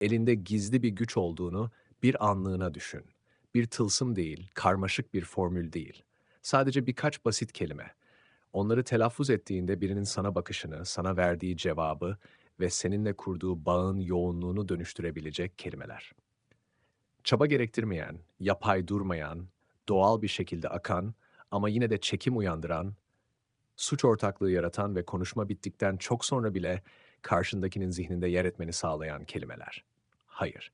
elinde gizli bir güç olduğunu bir anlığına düşün. Bir tılsım değil, karmaşık bir formül değil. Sadece birkaç basit kelime. Onları telaffuz ettiğinde birinin sana bakışını, sana verdiği cevabı ve seninle kurduğu bağın yoğunluğunu dönüştürebilecek kelimeler. Çaba gerektirmeyen, yapay durmayan, doğal bir şekilde akan ama yine de çekim uyandıran, suç ortaklığı yaratan ve konuşma bittikten çok sonra bile karşındakinin zihninde yer etmeni sağlayan kelimeler. Hayır.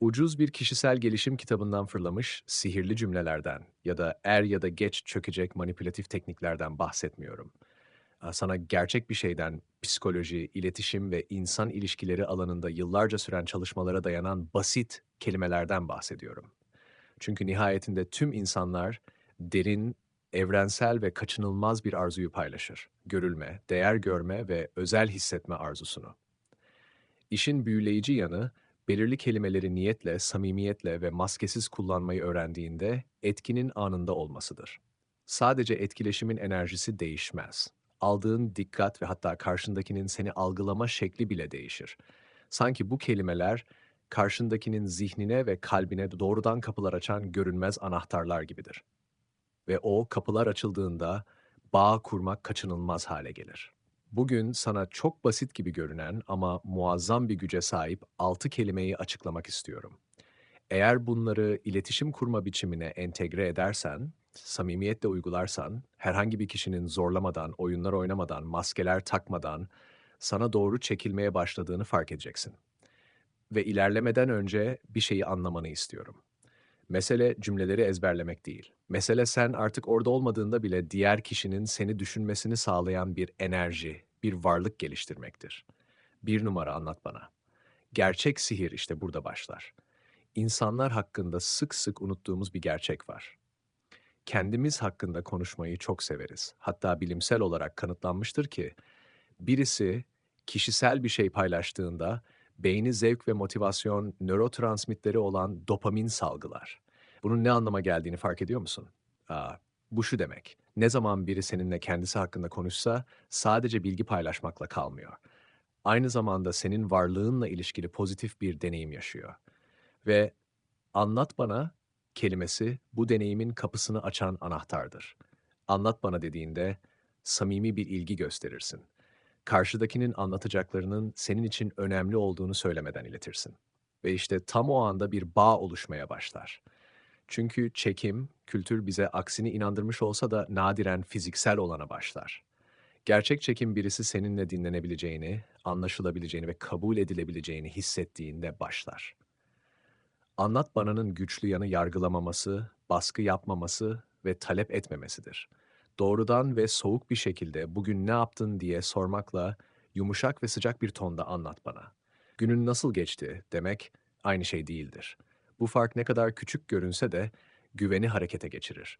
Ucuz bir kişisel gelişim kitabından fırlamış sihirli cümlelerden ya da er ya da geç çökecek manipülatif tekniklerden bahsetmiyorum. Sana gerçek bir şeyden psikoloji, iletişim ve insan ilişkileri alanında yıllarca süren çalışmalara dayanan basit kelimelerden bahsediyorum. Çünkü nihayetinde tüm insanlar derin, evrensel ve kaçınılmaz bir arzuyu paylaşır. Görülme, değer görme ve özel hissetme arzusunu. İşin büyüleyici yanı, belirli kelimeleri niyetle, samimiyetle ve maskesiz kullanmayı öğrendiğinde etkinin anında olmasıdır. Sadece etkileşimin enerjisi değişmez. Aldığın dikkat ve hatta karşındakinin seni algılama şekli bile değişir. Sanki bu kelimeler karşındakinin zihnine ve kalbine doğrudan kapılar açan görünmez anahtarlar gibidir. Ve o kapılar açıldığında bağ kurmak kaçınılmaz hale gelir. Bugün sana çok basit gibi görünen ama muazzam bir güce sahip altı kelimeyi açıklamak istiyorum. Eğer bunları iletişim kurma biçimine entegre edersen, samimiyetle uygularsan, herhangi bir kişinin zorlamadan, oyunlar oynamadan, maskeler takmadan sana doğru çekilmeye başladığını fark edeceksin. Ve ilerlemeden önce bir şeyi anlamanı istiyorum. Mesele cümleleri ezberlemek değil. Mesele sen artık orada olmadığında bile diğer kişinin seni düşünmesini sağlayan bir enerji, bir varlık geliştirmektir. Bir numara anlat bana. Gerçek sihir işte burada başlar. İnsanlar hakkında sık sık unuttuğumuz bir gerçek var. Kendimiz hakkında konuşmayı çok severiz. Hatta bilimsel olarak kanıtlanmıştır ki birisi kişisel bir şey paylaştığında beyni zevk ve motivasyon nörotransmitleri olan dopamin salgılar. Bunun ne anlama geldiğini fark ediyor musun? Aa, bu şu demek. Ne zaman biri seninle kendisi hakkında konuşsa sadece bilgi paylaşmakla kalmıyor. Aynı zamanda senin varlığınla ilişkili pozitif bir deneyim yaşıyor. Ve anlat bana kelimesi bu deneyimin kapısını açan anahtardır. Anlat bana dediğinde samimi bir ilgi gösterirsin karşıdakinin anlatacaklarının senin için önemli olduğunu söylemeden iletirsin. Ve işte tam o anda bir bağ oluşmaya başlar. Çünkü çekim, kültür bize aksini inandırmış olsa da nadiren fiziksel olana başlar. Gerçek çekim birisi seninle dinlenebileceğini, anlaşılabileceğini ve kabul edilebileceğini hissettiğinde başlar. Anlat bananın güçlü yanı yargılamaması, baskı yapmaması ve talep etmemesidir doğrudan ve soğuk bir şekilde bugün ne yaptın diye sormakla yumuşak ve sıcak bir tonda anlat bana. Günün nasıl geçti demek aynı şey değildir. Bu fark ne kadar küçük görünse de güveni harekete geçirir.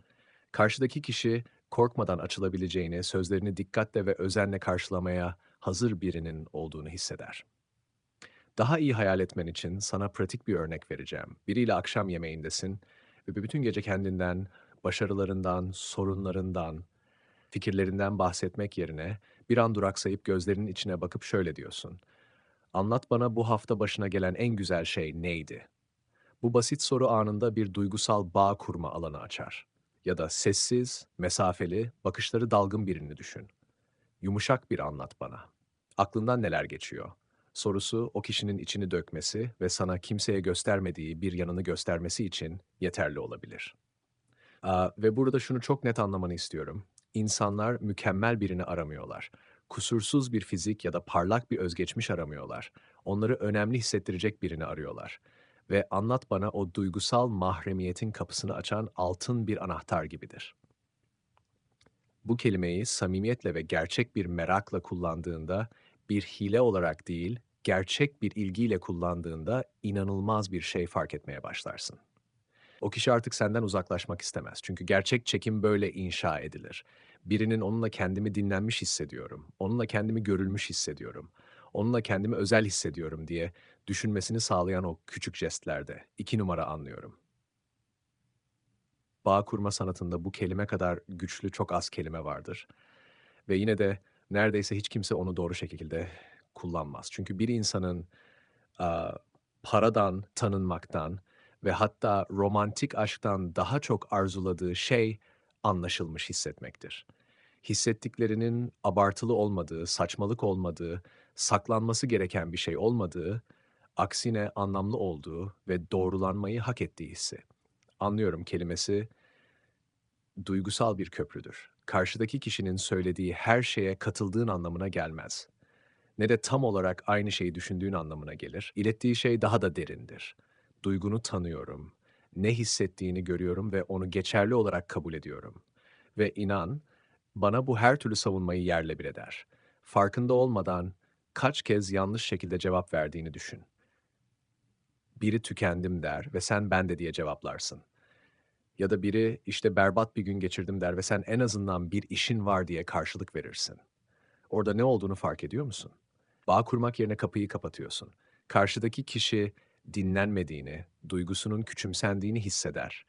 Karşıdaki kişi korkmadan açılabileceğini, sözlerini dikkatle ve özenle karşılamaya hazır birinin olduğunu hisseder. Daha iyi hayal etmen için sana pratik bir örnek vereceğim. Biriyle akşam yemeğindesin ve bütün gece kendinden, başarılarından, sorunlarından, fikirlerinden bahsetmek yerine bir an duraksayıp gözlerinin içine bakıp şöyle diyorsun. Anlat bana bu hafta başına gelen en güzel şey neydi? Bu basit soru anında bir duygusal bağ kurma alanı açar. Ya da sessiz, mesafeli, bakışları dalgın birini düşün. Yumuşak bir anlat bana. Aklından neler geçiyor? Sorusu o kişinin içini dökmesi ve sana kimseye göstermediği bir yanını göstermesi için yeterli olabilir.'' ve burada şunu çok net anlamanı istiyorum. İnsanlar mükemmel birini aramıyorlar. Kusursuz bir fizik ya da parlak bir özgeçmiş aramıyorlar. Onları önemli hissettirecek birini arıyorlar. Ve anlat bana o duygusal mahremiyetin kapısını açan altın bir anahtar gibidir. Bu kelimeyi samimiyetle ve gerçek bir merakla kullandığında, bir hile olarak değil, gerçek bir ilgiyle kullandığında inanılmaz bir şey fark etmeye başlarsın. O kişi artık senden uzaklaşmak istemez. Çünkü gerçek çekim böyle inşa edilir. Birinin onunla kendimi dinlenmiş hissediyorum. Onunla kendimi görülmüş hissediyorum. Onunla kendimi özel hissediyorum diye düşünmesini sağlayan o küçük jestlerde iki numara anlıyorum. Bağ kurma sanatında bu kelime kadar güçlü çok az kelime vardır. Ve yine de neredeyse hiç kimse onu doğru şekilde kullanmaz. Çünkü bir insanın Aaa, paradan, tanınmaktan ve hatta romantik aşktan daha çok arzuladığı şey anlaşılmış hissetmektir. Hissettiklerinin abartılı olmadığı, saçmalık olmadığı, saklanması gereken bir şey olmadığı, aksine anlamlı olduğu ve doğrulanmayı hak ettiği hissi. Anlıyorum kelimesi duygusal bir köprüdür. Karşıdaki kişinin söylediği her şeye katıldığın anlamına gelmez. Ne de tam olarak aynı şeyi düşündüğün anlamına gelir. İlettiği şey daha da derindir. Duygunu tanıyorum, ne hissettiğini görüyorum ve onu geçerli olarak kabul ediyorum. Ve inan, bana bu her türlü savunmayı yerle bir eder. Farkında olmadan kaç kez yanlış şekilde cevap verdiğini düşün. Biri tükendim der ve sen ben de diye cevaplarsın. Ya da biri işte berbat bir gün geçirdim der ve sen en azından bir işin var diye karşılık verirsin. Orada ne olduğunu fark ediyor musun? Bağ kurmak yerine kapıyı kapatıyorsun. Karşıdaki kişi dinlenmediğini, duygusunun küçümsendiğini hisseder.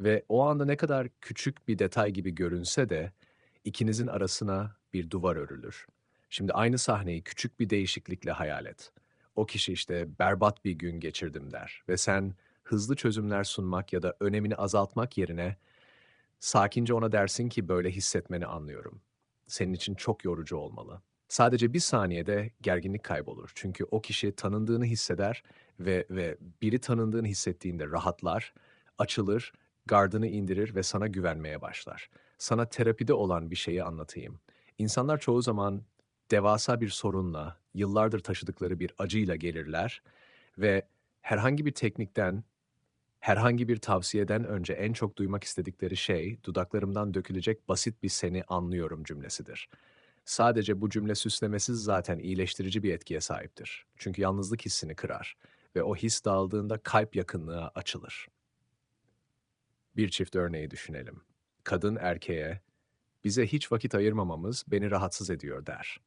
Ve o anda ne kadar küçük bir detay gibi görünse de ikinizin arasına bir duvar örülür. Şimdi aynı sahneyi küçük bir değişiklikle hayal et. O kişi işte berbat bir gün geçirdim der ve sen hızlı çözümler sunmak ya da önemini azaltmak yerine sakince ona dersin ki böyle hissetmeni anlıyorum. Senin için çok yorucu olmalı. Sadece bir saniyede gerginlik kaybolur. Çünkü o kişi tanındığını hisseder ve ve biri tanındığını hissettiğinde rahatlar, açılır, gardını indirir ve sana güvenmeye başlar. Sana terapide olan bir şeyi anlatayım. İnsanlar çoğu zaman devasa bir sorunla, yıllardır taşıdıkları bir acıyla gelirler ve herhangi bir teknikten, herhangi bir tavsiyeden önce en çok duymak istedikleri şey dudaklarımdan dökülecek basit bir seni anlıyorum cümlesidir. Sadece bu cümle süslemesiz zaten iyileştirici bir etkiye sahiptir. Çünkü yalnızlık hissini kırar ve o his dağıldığında kalp yakınlığa açılır. Bir çift örneği düşünelim. Kadın erkeğe, bize hiç vakit ayırmamamız beni rahatsız ediyor der.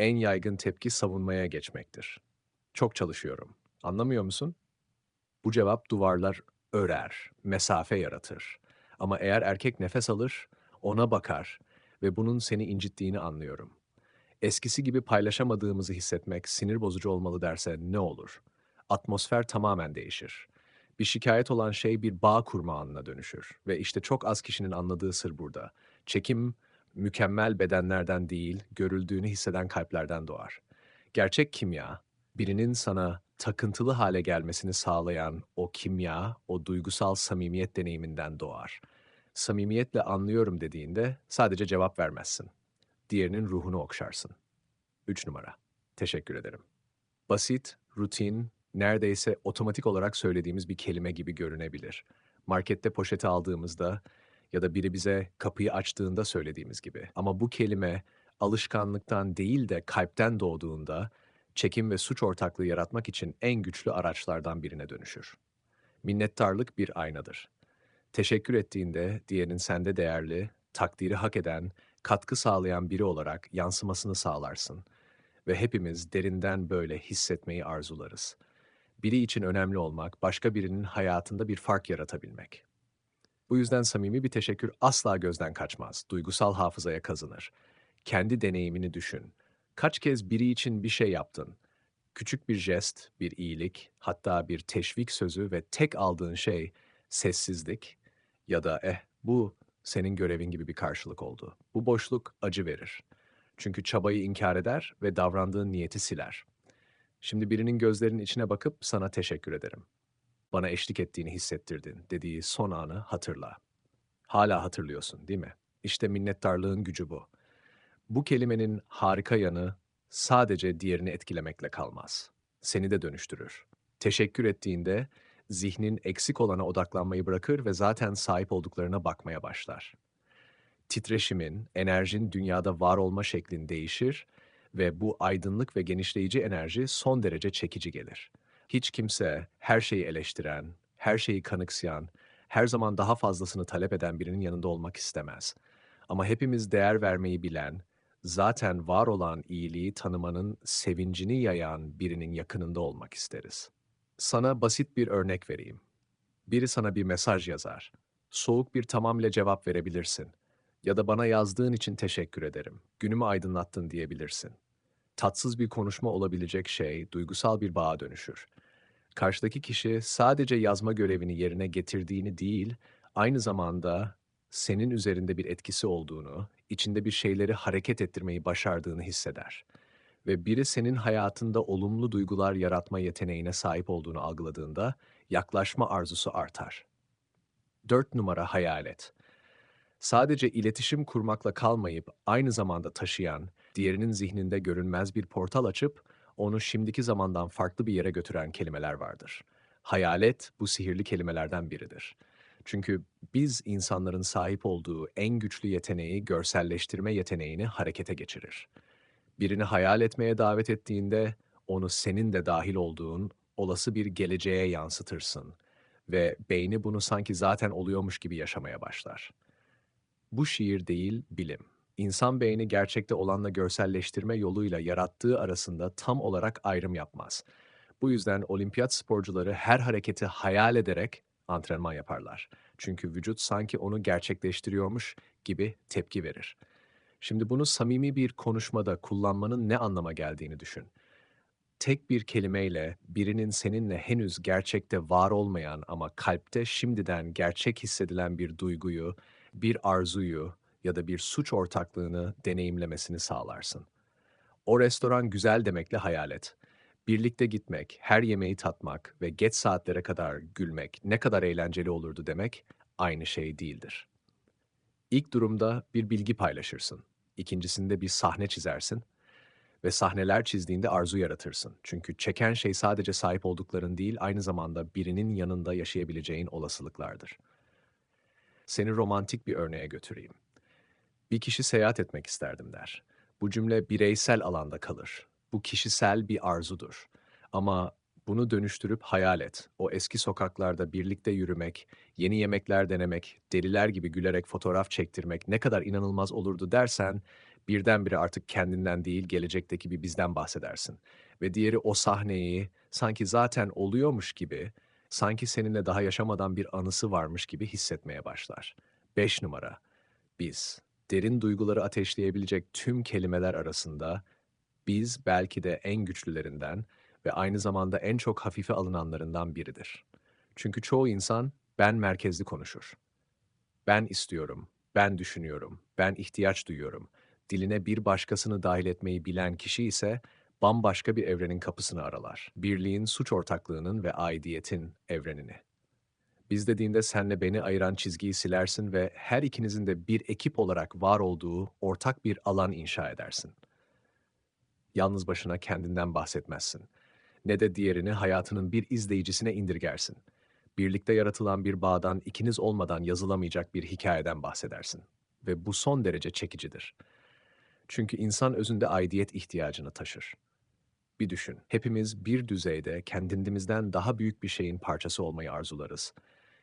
En yaygın tepki savunmaya geçmektir. Çok çalışıyorum. Anlamıyor musun? Bu cevap duvarlar örer, mesafe yaratır. Ama eğer erkek nefes alır, ona bakar ve bunun seni incittiğini anlıyorum. Eskisi gibi paylaşamadığımızı hissetmek sinir bozucu olmalı derse ne olur? Atmosfer tamamen değişir. Bir şikayet olan şey bir bağ kurma anına dönüşür ve işte çok az kişinin anladığı sır burada. Çekim mükemmel bedenlerden değil, görüldüğünü hisseden kalplerden doğar. Gerçek kimya, birinin sana takıntılı hale gelmesini sağlayan o kimya, o duygusal samimiyet deneyiminden doğar. Samimiyetle anlıyorum dediğinde sadece cevap vermezsin. Diğerinin ruhunu okşarsın. 3 numara. Teşekkür ederim. Basit, rutin, neredeyse otomatik olarak söylediğimiz bir kelime gibi görünebilir. Markette poşeti aldığımızda ya da biri bize kapıyı açtığında söylediğimiz gibi. Ama bu kelime alışkanlıktan değil de kalpten doğduğunda çekim ve suç ortaklığı yaratmak için en güçlü araçlardan birine dönüşür. Minnettarlık bir aynadır. Teşekkür ettiğinde diğerinin sende değerli, takdiri hak eden, katkı sağlayan biri olarak yansımasını sağlarsın ve hepimiz derinden böyle hissetmeyi arzularız. Biri için önemli olmak, başka birinin hayatında bir fark yaratabilmek. Bu yüzden samimi bir teşekkür asla gözden kaçmaz, duygusal hafızaya kazınır. Kendi deneyimini düşün. Kaç kez biri için bir şey yaptın? Küçük bir jest, bir iyilik, hatta bir teşvik sözü ve tek aldığın şey sessizlik ya da eh bu senin görevin gibi bir karşılık oldu. Bu boşluk acı verir. Çünkü çabayı inkar eder ve davrandığın niyeti siler. Şimdi birinin gözlerinin içine bakıp sana teşekkür ederim. Bana eşlik ettiğini hissettirdin dediği son anı hatırla. Hala hatırlıyorsun değil mi? İşte minnettarlığın gücü bu. Bu kelimenin harika yanı sadece diğerini etkilemekle kalmaz. Seni de dönüştürür. Teşekkür ettiğinde zihnin eksik olana odaklanmayı bırakır ve zaten sahip olduklarına bakmaya başlar. Titreşimin, enerjin dünyada var olma şeklin değişir ve bu aydınlık ve genişleyici enerji son derece çekici gelir. Hiç kimse her şeyi eleştiren, her şeyi kanıksayan, her zaman daha fazlasını talep eden birinin yanında olmak istemez. Ama hepimiz değer vermeyi bilen, zaten var olan iyiliği tanımanın sevincini yayan birinin yakınında olmak isteriz. Sana basit bir örnek vereyim. Biri sana bir mesaj yazar. Soğuk bir tamam ile cevap verebilirsin. Ya da bana yazdığın için teşekkür ederim. Günümü aydınlattın diyebilirsin. tatsız bir konuşma olabilecek şey duygusal bir bağa dönüşür. Karşıdaki kişi sadece yazma görevini yerine getirdiğini değil, aynı zamanda senin üzerinde bir etkisi olduğunu, içinde bir şeyleri hareket ettirmeyi başardığını hisseder. Ve biri senin hayatında olumlu duygular yaratma yeteneğine sahip olduğunu algıladığında yaklaşma arzusu artar. 4 numara hayalet. Sadece iletişim kurmakla kalmayıp aynı zamanda taşıyan, diğerinin zihninde görünmez bir portal açıp onu şimdiki zamandan farklı bir yere götüren kelimeler vardır. Hayalet bu sihirli kelimelerden biridir. Çünkü biz insanların sahip olduğu en güçlü yeteneği görselleştirme yeteneğini harekete geçirir. Birini hayal etmeye davet ettiğinde onu senin de dahil olduğun olası bir geleceğe yansıtırsın ve beyni bunu sanki zaten oluyormuş gibi yaşamaya başlar. Bu şiir değil, bilim. İnsan beyni gerçekte olanla görselleştirme yoluyla yarattığı arasında tam olarak ayrım yapmaz. Bu yüzden olimpiyat sporcuları her hareketi hayal ederek antrenman yaparlar. Çünkü vücut sanki onu gerçekleştiriyormuş gibi tepki verir. Şimdi bunu samimi bir konuşmada kullanmanın ne anlama geldiğini düşün. Tek bir kelimeyle birinin seninle henüz gerçekte var olmayan ama kalpte şimdiden gerçek hissedilen bir duyguyu, bir arzuyu ya da bir suç ortaklığını deneyimlemesini sağlarsın. O restoran güzel demekle hayal et. Birlikte gitmek, her yemeği tatmak ve geç saatlere kadar gülmek ne kadar eğlenceli olurdu demek aynı şey değildir. İlk durumda bir bilgi paylaşırsın. İkincisinde bir sahne çizersin ve sahneler çizdiğinde arzu yaratırsın. Çünkü çeken şey sadece sahip oldukların değil, aynı zamanda birinin yanında yaşayabileceğin olasılıklardır. Seni romantik bir örneğe götüreyim. Bir kişi seyahat etmek isterdim der. Bu cümle bireysel alanda kalır. Bu kişisel bir arzudur. Ama bunu dönüştürüp hayal et. O eski sokaklarda birlikte yürümek, yeni yemekler denemek, deliler gibi gülerek fotoğraf çektirmek ne kadar inanılmaz olurdu dersen, birdenbire artık kendinden değil gelecekteki bir bizden bahsedersin. Ve diğeri o sahneyi sanki zaten oluyormuş gibi, sanki seninle daha yaşamadan bir anısı varmış gibi hissetmeye başlar. 5 numara. Biz, derin duyguları ateşleyebilecek tüm kelimeler arasında, biz belki de en güçlülerinden ve aynı zamanda en çok hafife alınanlarından biridir. Çünkü çoğu insan ben merkezli konuşur. Ben istiyorum, ben düşünüyorum, ben ihtiyaç duyuyorum. Diline bir başkasını dahil etmeyi bilen kişi ise bambaşka bir evrenin kapısını aralar. Birliğin, suç ortaklığının ve aidiyetin evrenini. Biz dediğinde senle beni ayıran çizgiyi silersin ve her ikinizin de bir ekip olarak var olduğu ortak bir alan inşa edersin. Yalnız başına kendinden bahsetmezsin. Ne de diğerini hayatının bir izleyicisine indirgersin. Birlikte yaratılan bir bağdan ikiniz olmadan yazılamayacak bir hikayeden bahsedersin. Ve bu son derece çekicidir. Çünkü insan özünde aidiyet ihtiyacını taşır. Bir düşün, hepimiz bir düzeyde kendimizden daha büyük bir şeyin parçası olmayı arzularız.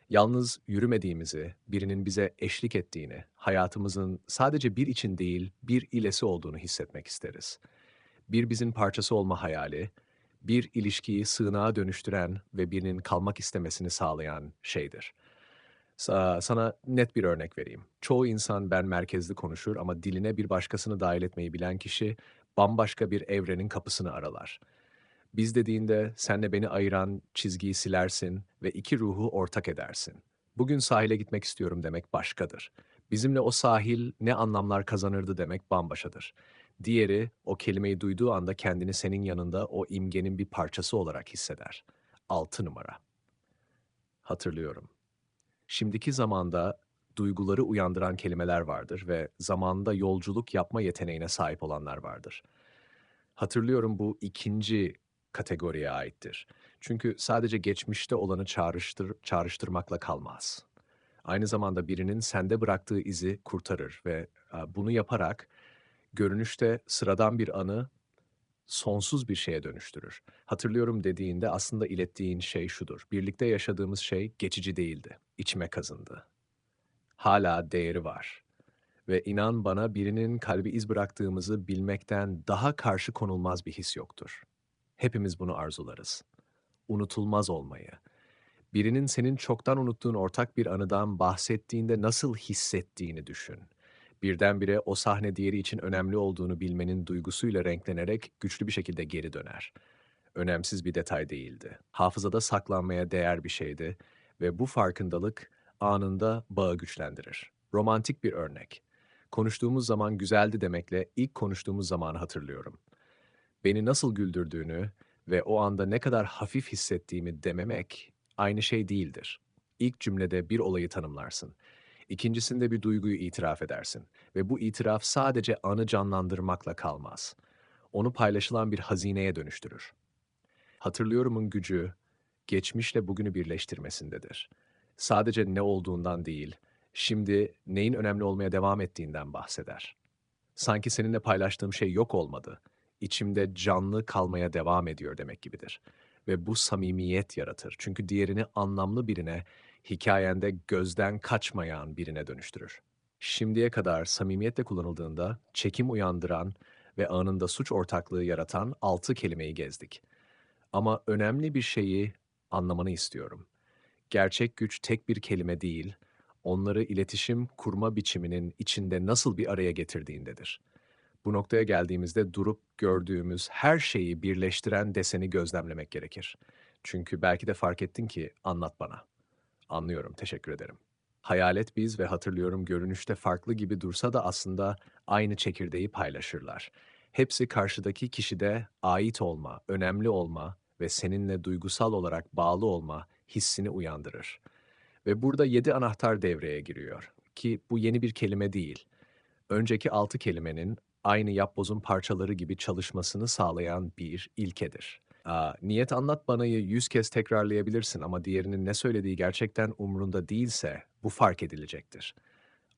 Yalnız yürümediğimizi, birinin bize eşlik ettiğini, hayatımızın sadece bir için değil, bir ilesi olduğunu hissetmek isteriz. Bir bizim parçası olma hayali, bir ilişkiyi sığınağa dönüştüren ve birinin kalmak istemesini sağlayan şeydir. Sana net bir örnek vereyim. Çoğu insan ben merkezli konuşur ama diline bir başkasını dahil etmeyi bilen kişi bambaşka bir evrenin kapısını aralar. Biz dediğinde senle beni ayıran çizgiyi silersin ve iki ruhu ortak edersin. Bugün sahile gitmek istiyorum demek başkadır. Bizimle o sahil ne anlamlar kazanırdı demek bambaşadır. Diğeri o kelimeyi duyduğu anda kendini senin yanında o imgenin bir parçası olarak hisseder. Altı numara. Hatırlıyorum. Şimdiki zamanda duyguları uyandıran kelimeler vardır ve zamanda yolculuk yapma yeteneğine sahip olanlar vardır. Hatırlıyorum bu ikinci kategoriye aittir. Çünkü sadece geçmişte olanı çağrıştır, çağrıştırmakla kalmaz. Aynı zamanda birinin sende bıraktığı izi kurtarır ve bunu yaparak görünüşte sıradan bir anı sonsuz bir şeye dönüştürür. Hatırlıyorum dediğinde aslında ilettiğin şey şudur. Birlikte yaşadığımız şey geçici değildi. İçime kazındı. Hala değeri var. Ve inan bana birinin kalbi iz bıraktığımızı bilmekten daha karşı konulmaz bir his yoktur. Hepimiz bunu arzularız. Unutulmaz olmayı. Birinin senin çoktan unuttuğun ortak bir anıdan bahsettiğinde nasıl hissettiğini düşün. Birdenbire o sahne diğeri için önemli olduğunu bilmenin duygusuyla renklenerek güçlü bir şekilde geri döner. Önemsiz bir detay değildi. Hafızada saklanmaya değer bir şeydi ve bu farkındalık anında bağı güçlendirir. Romantik bir örnek. Konuştuğumuz zaman güzeldi demekle ilk konuştuğumuz zamanı hatırlıyorum. Beni nasıl güldürdüğünü ve o anda ne kadar hafif hissettiğimi dememek aynı şey değildir. İlk cümlede bir olayı tanımlarsın. İkincisinde bir duyguyu itiraf edersin ve bu itiraf sadece anı canlandırmakla kalmaz. Onu paylaşılan bir hazineye dönüştürür. Hatırlıyorumun gücü, geçmişle bugünü birleştirmesindedir. Sadece ne olduğundan değil, şimdi neyin önemli olmaya devam ettiğinden bahseder. Sanki seninle paylaştığım şey yok olmadı, içimde canlı kalmaya devam ediyor demek gibidir. Ve bu samimiyet yaratır. Çünkü diğerini anlamlı birine, hikayende gözden kaçmayan birine dönüştürür. Şimdiye kadar samimiyetle kullanıldığında çekim uyandıran ve anında suç ortaklığı yaratan altı kelimeyi gezdik. Ama önemli bir şeyi anlamanı istiyorum. Gerçek güç tek bir kelime değil, onları iletişim kurma biçiminin içinde nasıl bir araya getirdiğindedir. Bu noktaya geldiğimizde durup gördüğümüz her şeyi birleştiren deseni gözlemlemek gerekir. Çünkü belki de fark ettin ki anlat bana. Anlıyorum, teşekkür ederim. Hayalet biz ve hatırlıyorum görünüşte farklı gibi dursa da aslında aynı çekirdeği paylaşırlar. Hepsi karşıdaki kişide ait olma, önemli olma ve seninle duygusal olarak bağlı olma hissini uyandırır. Ve burada yedi anahtar devreye giriyor. Ki bu yeni bir kelime değil. Önceki altı kelimenin aynı yapbozun parçaları gibi çalışmasını sağlayan bir ilkedir. Niyet anlat banayı yüz kez tekrarlayabilirsin ama diğerinin ne söylediği gerçekten umrunda değilse bu fark edilecektir.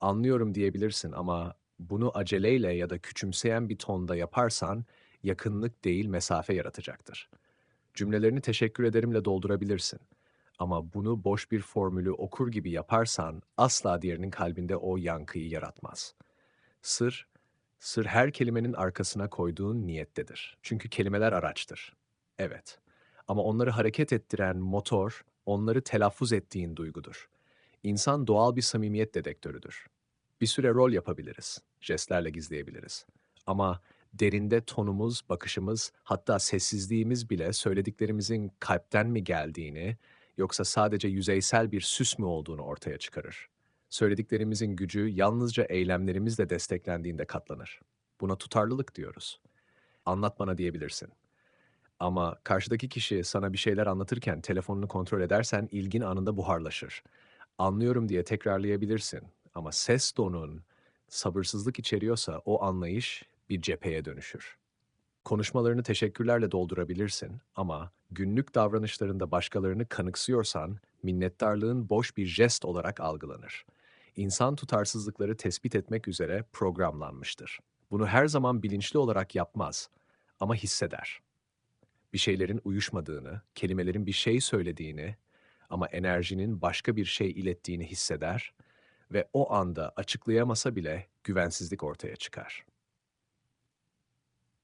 Anlıyorum diyebilirsin ama bunu aceleyle ya da küçümseyen bir tonda yaparsan yakınlık değil mesafe yaratacaktır. Cümlelerini teşekkür ederimle doldurabilirsin. Ama bunu boş bir formülü okur gibi yaparsan asla diğerinin kalbinde o yankıyı yaratmaz. Sır, sır her kelimenin arkasına koyduğun niyettedir. Çünkü kelimeler araçtır. Evet. Ama onları hareket ettiren motor, onları telaffuz ettiğin duygudur. İnsan doğal bir samimiyet dedektörüdür. Bir süre rol yapabiliriz, jestlerle gizleyebiliriz. Ama derinde tonumuz, bakışımız, hatta sessizliğimiz bile söylediklerimizin kalpten mi geldiğini, yoksa sadece yüzeysel bir süs mü olduğunu ortaya çıkarır. Söylediklerimizin gücü yalnızca eylemlerimizle desteklendiğinde katlanır. Buna tutarlılık diyoruz. Anlat bana diyebilirsin. Ama karşıdaki kişi sana bir şeyler anlatırken telefonunu kontrol edersen ilgin anında buharlaşır. Anlıyorum diye tekrarlayabilirsin ama ses tonun sabırsızlık içeriyorsa o anlayış bir cepheye dönüşür. Konuşmalarını teşekkürlerle doldurabilirsin ama günlük davranışlarında başkalarını kanıksıyorsan minnettarlığın boş bir jest olarak algılanır. İnsan tutarsızlıkları tespit etmek üzere programlanmıştır. Bunu her zaman bilinçli olarak yapmaz ama hisseder. Bir şeylerin uyuşmadığını, kelimelerin bir şey söylediğini ama enerjinin başka bir şey ilettiğini hisseder ve o anda açıklayamasa bile güvensizlik ortaya çıkar.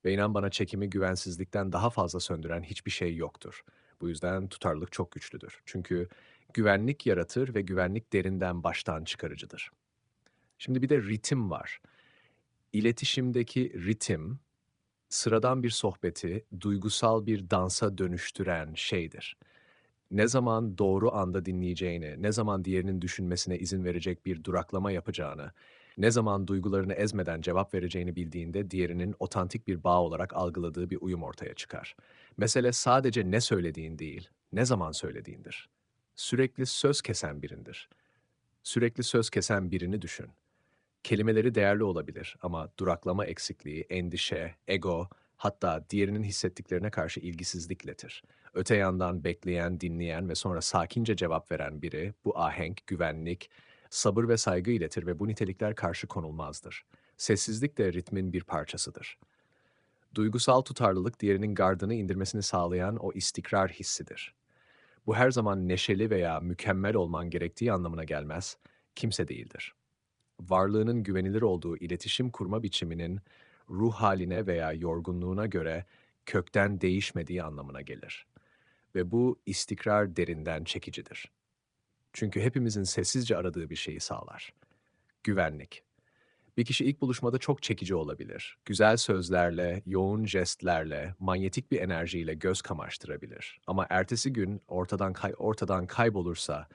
Ve inan bana çekimi güvensizlikten daha fazla söndüren hiçbir şey yoktur. Bu yüzden tutarlılık çok güçlüdür. Çünkü güvenlik yaratır ve güvenlik derinden baştan çıkarıcıdır. Şimdi bir de ritim var. İletişimdeki ritim, sıradan bir sohbeti duygusal bir dansa dönüştüren şeydir. Ne zaman doğru anda dinleyeceğini, ne zaman diğerinin düşünmesine izin verecek bir duraklama yapacağını, ne zaman duygularını ezmeden cevap vereceğini bildiğinde diğerinin otantik bir bağ olarak algıladığı bir uyum ortaya çıkar. Mesele sadece ne söylediğin değil, ne zaman söylediğindir. Sürekli söz kesen birindir. Sürekli söz kesen birini düşün. Kelimeleri değerli olabilir ama duraklama eksikliği, endişe, ego, hatta diğerinin hissettiklerine karşı ilgisizlik iletir. Öte yandan bekleyen, dinleyen ve sonra sakince cevap veren biri bu ahenk, güvenlik, sabır ve saygı iletir ve bu nitelikler karşı konulmazdır. Sessizlik de ritmin bir parçasıdır. Duygusal tutarlılık diğerinin gardını indirmesini sağlayan o istikrar hissidir. Bu her zaman neşeli veya mükemmel olman gerektiği anlamına gelmez, kimse değildir. Varlığının güvenilir olduğu iletişim kurma biçiminin ruh haline veya yorgunluğuna göre kökten değişmediği anlamına gelir. Ve bu istikrar derinden çekicidir. Çünkü hepimizin sessizce aradığı bir şeyi sağlar. Güvenlik. Bir kişi ilk buluşmada çok çekici olabilir. Güzel sözlerle, yoğun jestlerle, manyetik bir enerjiyle göz kamaştırabilir. Ama ertesi gün ortadan kay ortadan kaybolursa,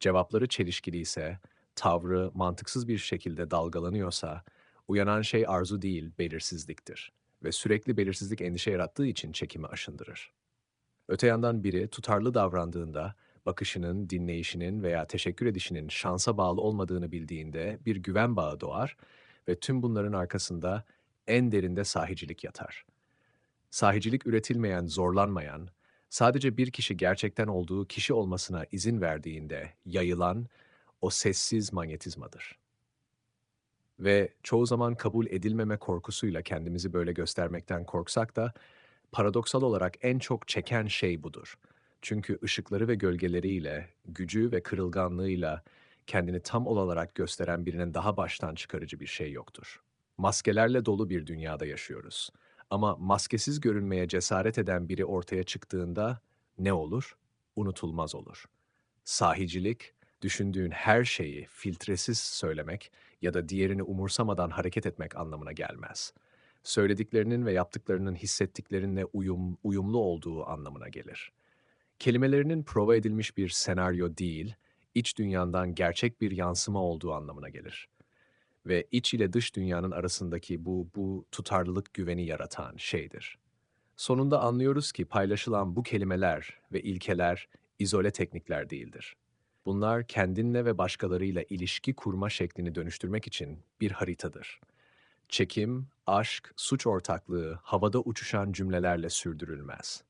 cevapları çelişkiliyse, tavrı mantıksız bir şekilde dalgalanıyorsa, uyanan şey arzu değil, belirsizliktir. Ve sürekli belirsizlik endişe yarattığı için çekimi aşındırır. Öte yandan biri tutarlı davrandığında, bakışının, dinleyişinin veya teşekkür edişinin şansa bağlı olmadığını bildiğinde bir güven bağı doğar ve tüm bunların arkasında en derinde sahicilik yatar. Sahicilik üretilmeyen, zorlanmayan, sadece bir kişi gerçekten olduğu kişi olmasına izin verdiğinde yayılan o sessiz manyetizmadır. Ve çoğu zaman kabul edilmeme korkusuyla kendimizi böyle göstermekten korksak da paradoksal olarak en çok çeken şey budur. Çünkü ışıkları ve gölgeleriyle, gücü ve kırılganlığıyla kendini tam olarak gösteren birinin daha baştan çıkarıcı bir şey yoktur. Maskelerle dolu bir dünyada yaşıyoruz. Ama maskesiz görünmeye cesaret eden biri ortaya çıktığında ne olur? Unutulmaz olur. Sahicilik, düşündüğün her şeyi filtresiz söylemek ya da diğerini umursamadan hareket etmek anlamına gelmez. Söylediklerinin ve yaptıklarının hissettiklerinle uyum, uyumlu olduğu anlamına gelir. Kelimelerinin prova edilmiş bir senaryo değil, iç dünyandan gerçek bir yansıma olduğu anlamına gelir. Ve iç ile dış dünyanın arasındaki bu, bu tutarlılık güveni yaratan şeydir. Sonunda anlıyoruz ki paylaşılan bu kelimeler ve ilkeler izole teknikler değildir. Bunlar kendinle ve başkalarıyla ilişki kurma şeklini dönüştürmek için bir haritadır. Çekim, aşk, suç ortaklığı havada uçuşan cümlelerle sürdürülmez.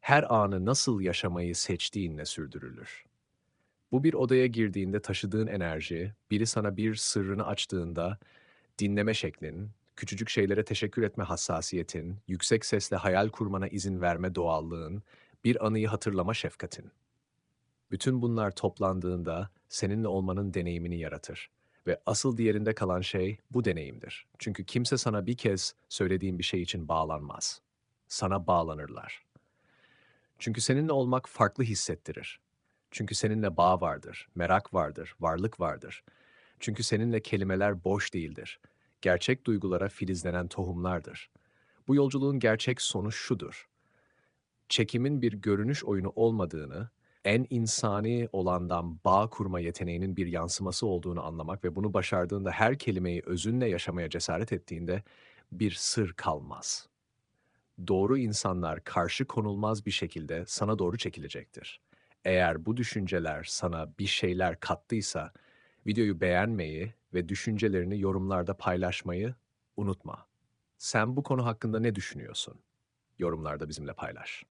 Her anı nasıl yaşamayı seçtiğinle sürdürülür. Bu bir odaya girdiğinde taşıdığın enerji, biri sana bir sırrını açtığında dinleme şeklin, küçücük şeylere teşekkür etme hassasiyetin, yüksek sesle hayal kurmana izin verme doğallığın, bir anıyı hatırlama şefkatin. Bütün bunlar toplandığında seninle olmanın deneyimini yaratır. Ve asıl diğerinde kalan şey bu deneyimdir. Çünkü kimse sana bir kez söylediğin bir şey için bağlanmaz. Sana bağlanırlar. Çünkü seninle olmak farklı hissettirir. Çünkü seninle bağ vardır, merak vardır, varlık vardır. Çünkü seninle kelimeler boş değildir. Gerçek duygulara filizlenen tohumlardır. Bu yolculuğun gerçek sonu şudur. Çekimin bir görünüş oyunu olmadığını, en insani olandan bağ kurma yeteneğinin bir yansıması olduğunu anlamak ve bunu başardığında her kelimeyi özünle yaşamaya cesaret ettiğinde bir sır kalmaz. Doğru insanlar karşı konulmaz bir şekilde sana doğru çekilecektir. Eğer bu düşünceler sana bir şeyler kattıysa, videoyu beğenmeyi ve düşüncelerini yorumlarda paylaşmayı unutma. Sen bu konu hakkında ne düşünüyorsun? Yorumlarda bizimle paylaş.